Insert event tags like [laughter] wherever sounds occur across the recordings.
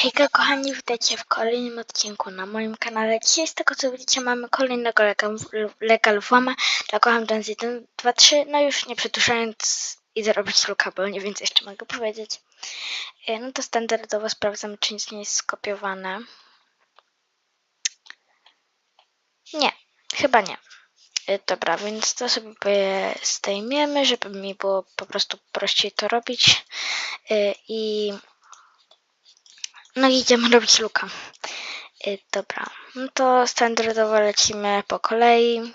Hejka kochani, witajcie w kolejnym odcinku na moim kanale. Dzisiaj z tego co widzicie mamy kolejnego legal, włama dla Kocham Dance 1, 2, 3. No już nie przedłużając idę robić luka, bo nie co jeszcze mogę powiedzieć. E, No to standardowo sprawdzam czy nic nie jest skopiowane. Nie, chyba nie. E, Dobra, więc to sobie zdejmiemy, żeby mi było po prostu prościej to robić. E, I no idziemy robić luka. Y, Dobra, no to standardowo lecimy po kolei.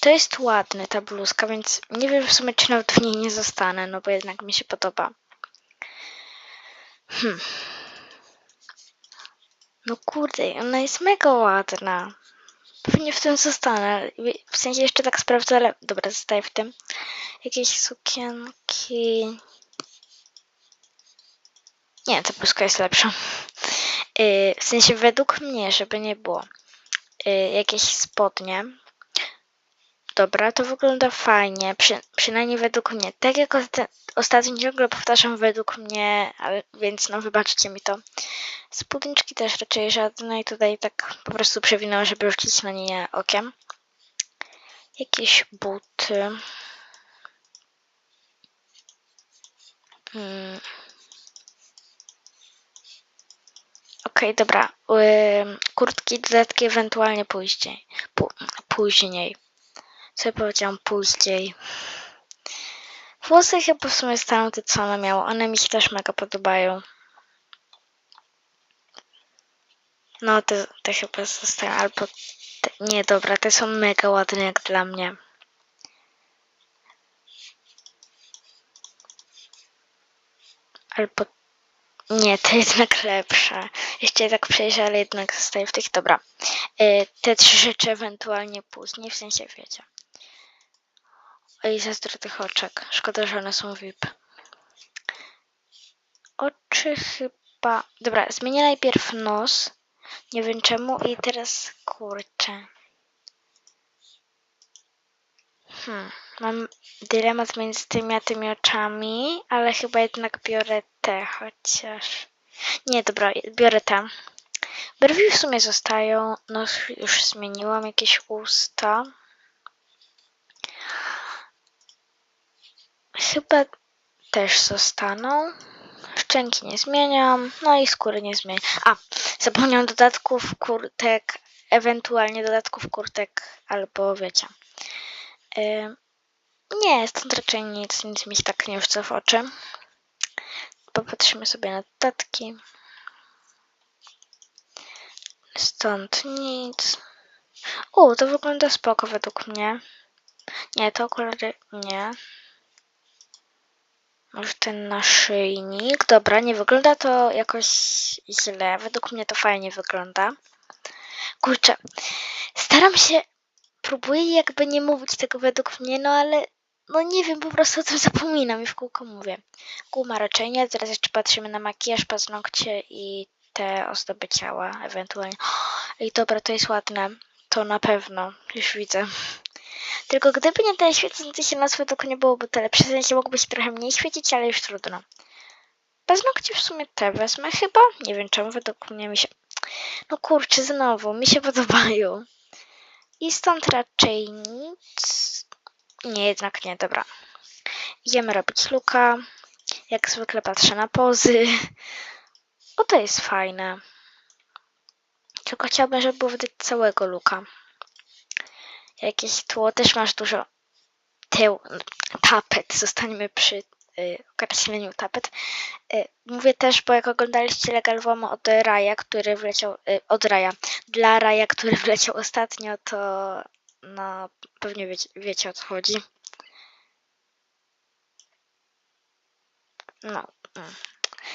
To jest ładny ta bluzka, więc nie wiem w sumie czy nawet w niej nie zostanę, no bo jednak mi się podoba. Hmm. No kurde, ona jest mega ładna. Pewnie w tym zostanę. W sensie jeszcze tak sprawdzę, ale dobra, zostaję w tym. Jakieś sukienki. Nie, ta bluzka jest lepsza. Yy, w sensie według mnie, żeby nie było. Yy, jakieś spodnie. Dobra, to wygląda fajnie. Przy, przynajmniej według mnie. Tak jak osta- ostatnio ciągle powtarzam według mnie, ale, więc no wybaczcie mi to. Spódniczki też raczej żadne i tutaj tak po prostu przewinęłam, żeby rzucić na nie okiem. Jakieś buty. Hmm. Okej, dobra. Ym, kurtki, dodatki ewentualnie później. Pó później. Co powiedziałam później? Włosy chyba w sumie staną te, co ona miała. One mi się też mega podobają. No, te, te chyba zostają, albo... Te, nie, dobra, te są mega ładne jak dla mnie. Albo... Nie, to jednak lepsze. Jeszcze tak przejrzę, ale jednak zostaje w tych... Dobra. Y, te trzy rzeczy ewentualnie później, w sensie wiecie. Oj, zazdro tych oczek. Szkoda, że one są VIP. Oczy chyba... Dobra, zmienię najpierw nos. Nie wiem czemu. I teraz kurczę. Hmm. Mam dylemat między tymi a tymi oczami, ale chyba jednak biorę te, chociaż... Nie, dobra, biorę te. Brwi w sumie zostają. Nos już zmieniłam. Jakieś usta. Chyba też zostaną. Szczęki nie zmieniam, no i skóry nie zmieniam. A, zapomniałam dodatków kurtek, ewentualnie dodatków kurtek, albo wiecie. Ym, nie, stąd raczej nic, nic mi się tak nie rzuca w oczy. Popatrzymy sobie na dodatki. Stąd nic. U, to wygląda spoko według mnie. Nie, to okulary nie. Może ten naszyjnik. Dobra, nie wygląda to jakoś źle. Według mnie to fajnie wygląda. Kurczę, staram się, próbuję jakby nie mówić tego według mnie, no ale no nie wiem, po prostu o tym [laughs] zapominam i w kółko mówię. Guma raczej nie, teraz jeszcze patrzymy na makijaż, paznokcie i te ozdoby ciała ewentualnie. [gasps] I dobra, to jest ładne. To na pewno, już widzę. Tylko gdyby nie ten świecący się nas według nie byłoby to lepsze. W sensie mógłby się trochę mniej świecić, ale już trudno. Paznokcie w sumie te wezmę chyba. Nie wiem czemu, według mnie mi się... No kurczę, znowu, mi się [laughs] podobają. I stąd raczej nic... Nie, jednak nie, dobra. Idziemy robić luka. Jak zwykle patrzę na pozy. O, to jest fajne. Tylko chciałabym, żeby było widać całego luka jakieś tło, też masz dużo tył, tapet, zostaniemy przy y, określeniu tapet. Y, mówię też, bo jak oglądaliście Legal Womo od Raja, który wleciał, y, od Raja, dla Raja, który [laughs] wleciał ostatnio, to no pewnie wiecie, wiecie o co chodzi. No. mm.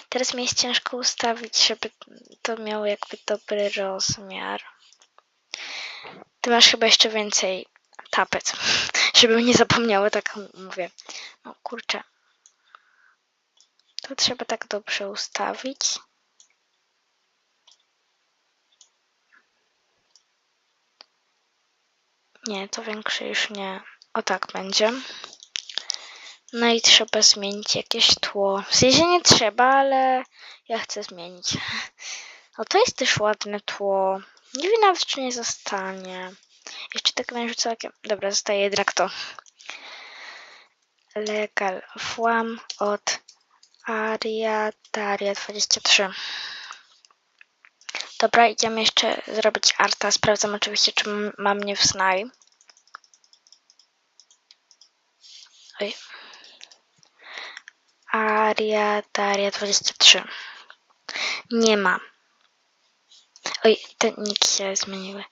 Teraz mi jest ciężko ustawić, żeby to miało jakby dobry rozmiar. Ty masz chyba jeszcze więcej tapet, [laughs] żebym nie zapomniała, tak mówię. No kurczę. To trzeba tak dobrze ustawić. Nie, to większe już nie. O tak będzie. No i trzeba zmienić jakieś tło. W sensie nie trzeba, ale ja chcę zmienić. [laughs] O, to jest też ładne tło. Nie wiem nawet, czy nie zostanie. Jeszcze tak będzie całkiem... Dobra, zostaje jednak to. Legal Fłam od Aria Daria 23. Dobra, idziemy jeszcze zrobić arta. Sprawdzam oczywiście, czy mam mnie w snaj. Oj. Aria Daria 23. Nie ma. Oj, te niki się zmieniły.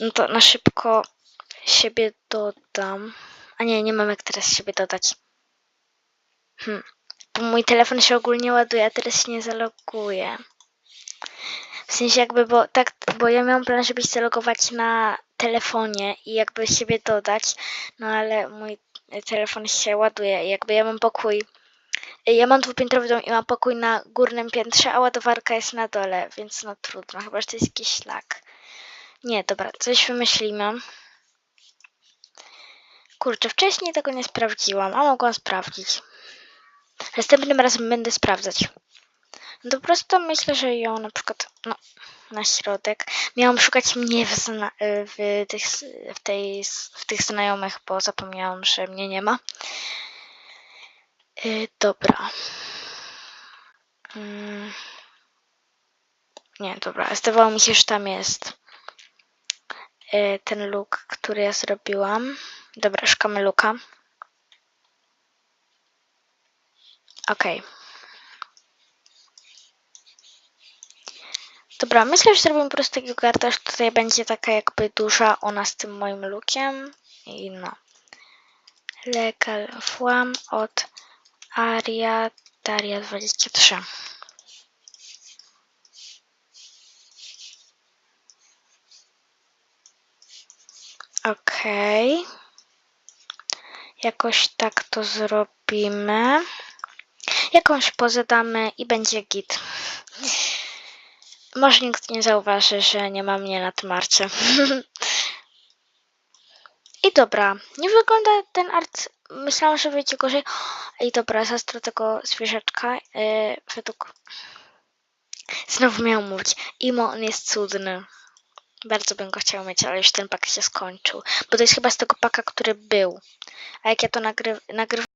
No to na szybko siebie dodam. A nie, nie mam jak teraz siebie dodać. Hmm. Bo mój telefon się ogólnie ładuje, a teraz się nie zaloguje. W sensie jakby, bo tak, bo ja miałam plan, żeby się zalogować na telefonie i jakby siebie dodać, no ale mój telefon się ładuje i jakby ja mam pokój, ja mam dwupiętrowy dom i mam pokój na górnym piętrze, a ładowarka jest na dole, więc no trudno, chyba że to jest jakiś szlak. Nie, dobra, coś wymyślimy. Kurczę, wcześniej tego nie sprawdziłam, a mogłam sprawdzić. Następnym razem będę sprawdzać. No po prostu myślę, że ją na przykład, no, na środek. Miałam szukać mnie w, w, tych, w, tej, w tych znajomych, bo zapomniałam, że mnie nie ma. Y, dobra. Mm. Nie, dobra, zdawało mi się, że tam jest y, ten look, który ja zrobiłam. Dobra, szukamy luka. Okej. Dobra, myślę, że zrobimy po prostu karta, że tutaj będzie taka jakby duża ona z tym moim lookiem. I no. Legal Fłam od Aria Daria 23. Okej. Jakoś tak to zrobimy. Jakąś pozę damy i będzie git. Może nikt nie zauważy, że nie ma mnie na tym arcie. [laughs] I dobra, nie wygląda ten art. Myślałam, że wyjdzie gorzej. I dobra, zastro tego zwierzaczka. Yy, według. Znowu miałam mówić. Imo, on jest cudny. Bardzo bym go chciał mieć, ale już ten pak się skończył. Bo to jest chyba z tego paka, który był. A jak ja to nagry- nagrywam.